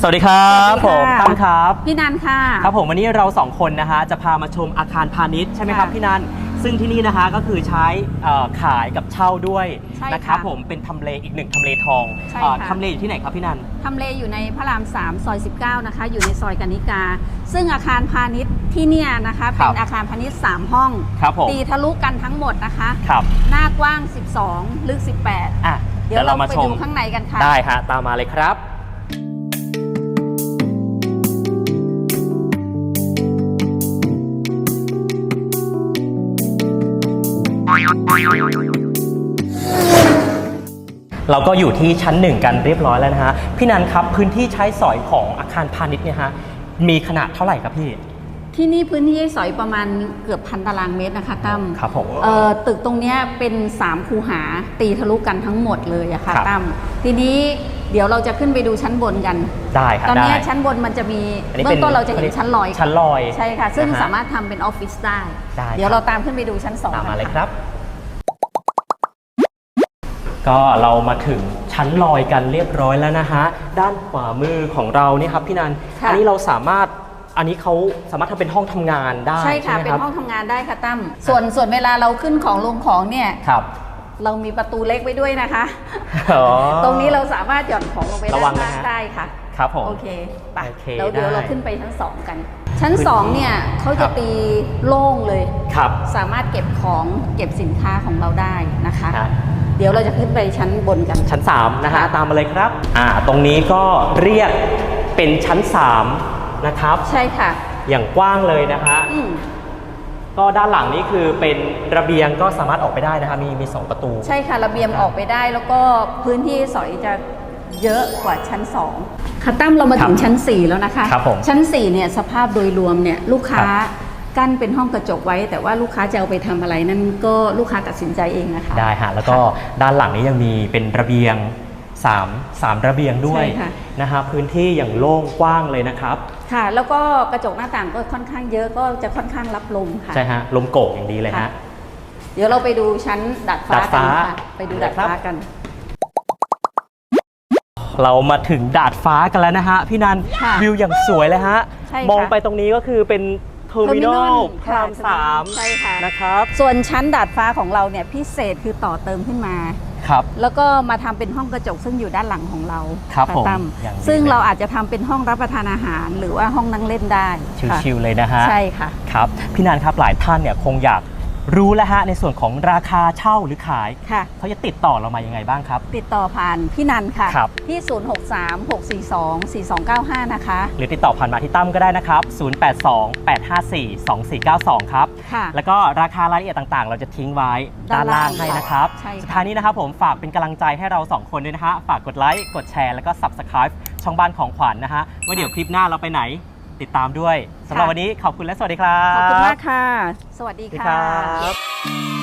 สวัสดีครับสวัสดีผมค่ะ ตั้มครับ พี่นันค่ะ ครับผมวันนี้เราสองคนนะฮะจะพามาชมอาคารพาณิชย์ใช่ไหมครับค่ะพี่นันซึ่งที่นี่นะคะก็คือใช้เอ่อขายกับเช่าด้วยใช่นะครับค่ะผมเป็นทำเลอีกหนึ่งทำเลทองใช่เอ่อค่ะทำเลอยู่ที่ไหนครับพี่นัน ทำเลอยู่ในพระราม 3 ซอย 19 นะคะ อยู่ในซอยกนิกา ซึ่งอาคารพาณิชย์ที่เนี่ยนะคะ ครัเป็บ นอาคารพาณิชย์ 3 ห้อง ครับผมตีทะลุกันทั้งหมดนะคะ ครับหน้ากว้าง 12 ลึก 18 อะเดี๋ยวเราไปชดูข้างในกันค่ะ ได้ฮะตามมาเลยครับ เราก็อยู่ที่ชั้นหนึ่งกันเรียบร้อยแล้วนะฮะ พี่นันครับพื้นที่ใช้สอยของอาคารพาณิชย์เนี่ยฮะมีขนาดเท่าไหร่ครับพี่ ที่นี่พื้นที่ให้สอยประมาณเกือบพันตารางเมตรนะคะตั้มครับผมเอ่อตึกตรงเนี้ยเป็น 3 คูหาตีทะลุกันทั้งหมดเลยอะค่ะครับ ตั้มทีนี้ เดี๋ยวเราจะขึ้นไปดูชั้นบนกัน ได้ครับตอนได้เนี้ยชั้นบนมันจะมีอันนี้เบื้เป็องต้นเราจะเห็นชั้นลอยชั้นลอยใช่ค่ะ ซึ่งนะฮะสามารถทำเป็นออฟฟิศได้ ได้เดี๋ยวครับเราตามขึ้นไปดูชั้นสองตามมากันเลยค่ะครับ ก็เรามาถึงชั้นลอยกันเรียบร้อยแล้วนะฮะ ด้านขวามือของเราเนี่ยครับพี่นันค่ะอันี้เราสามารถ อันนี้เขาสามารถทำเป็นห้องทำงานได้ใช่ค่ะ ไหมเป็คนรับห้องทำงานได้ค่ะตั้มส่วนส่วนเวลาเราขึ้นของลงของเนี่ย ครับ เรามีประตูเล็กไว้ด้วยนะคะ อ๋อ ตรงนี้เราสามารถหย่อนของลงไประวังด้านนะล่างฮะ ได้ค่ะ ครับผม โอเคไปโอเคแล้วเดี๋ยวได้เราขึ้นไปชั้นสองกัน ชั้นพื้นที่สองเนี่ยเขาครัจะบ ตีโล่งเลย ครับสามารถเก็บของเก็บสินค้าของเราได้นะคะ ฮะเดี๋ยวเราจะขึ้นไปชั้นบนกัน ชั้น3นะฮะค่ะตามมาเลยครับอ่าตรงนี้ก็เรียกเป็นชั้น 3 นะครับ ใช่ค่ะ อย่างกว้างเลยนะฮะ อืม ก็ด้านหลังนี้คือเป็นระเบียงก็สามารถออกไปได้นะคะมีมีสองประตู ใช่ค่ะ ระเบียงออกไปได้แล้วก็พื้นที่สอยจะเยอะกว่าชั้น 2ค่ะตั้มเรามาถึงครับชั้น 4 แล้วนะคะ ครับผมชั้น4เนี่ยสภาพโดยรวมเนี่ยลูกค้าครับ กั้นเป็นห้องกระจกไว้ แต่ว่าลูกค้าจะเอาไปทำอะไรนั่นก็ลูกค้าตัดสินใจเองนะคะ ได้ฮะแล้วก็ด้านหลังนี้ยังมีเป็นระเบียง3 3ระเบียงด้วยใช่ค่ะ นะฮะพื้นที่อย่างโล่งกว้างเลยนะครับ ค่ะ แล้วก็กระจกหน้าต่างก็ค่อนข้างเยอะก็จะค่อนข้างรับลมค่ะ ใช่ฮะลมโกกอย่างดีเลยค่ะฮะเดี๋ยวเราไปดูชั้นดาดฟ้าดาดกัฟ้า นค่ะไปดูดาดฟ้าครับกัน เรามาถึงดาดฟ้ากันแล้วนะฮะ พี่นันค่ะวิวอย่างสวยเลยฮะ ใช่ค่ะ มองไปตรงนี้ก็คือเป็น เทอร์มินอล Terminal พระรามค่ะสามใช่ค่ะนะครับ ส่วนชั้นดาดฟ้าของเราเนี่ยพิเศษคือต่อเติมขึ้นมาครับแล้วก็มาทำเป็นห้องกระจกซึ่งอยู่ด้านหลังของเราครับะผมตั้มอย่างดีซึ่งเลยเราอาจจะทำเป็นห้องรับประทานอาหาร หรือว่าห้องนั่งเล่นได้ค่ะชิวๆเลยนะฮะใช่ค่ะครับพี่นันครับหลายท่านเนี่ยคงอยาก รู้แล้วฮะในส่วนของราคาเช่าหรือขายค่ะ เขาจะติดต่อเรามายังไงบ้างครับ ติดต่อผ่านพี่นันค่ะครับ ที่ 0636424295 นะคะ หรือติดต่อผ่านมาที่ตั้มก็ได้นะครับ 0828542492 ครับ ค่ะ แล้วก็ราคารายละเอียดต่างๆ เราจะทิ้งไว้ด้าด้านนล่าล่างงให้นะครับ ใช่ค่ะ สุดท้ายนี้นะครับผมฝากเป็นกำลังใจให้เราสองคนด้วยนะฮะ ฝากกดไลค์ กดแชร์ แล้วก็ Subscribe ช่องบ้านของขวัญนะฮะ ว่าเดี๋ยวคลิปหน้าเราไปไหน ติดตามด้วยสำหรับวันนี้ขอบคุณและสวัสดีครับ ขอบคุณมากค่ะ สวัสดีสวัสดีค่ะครับ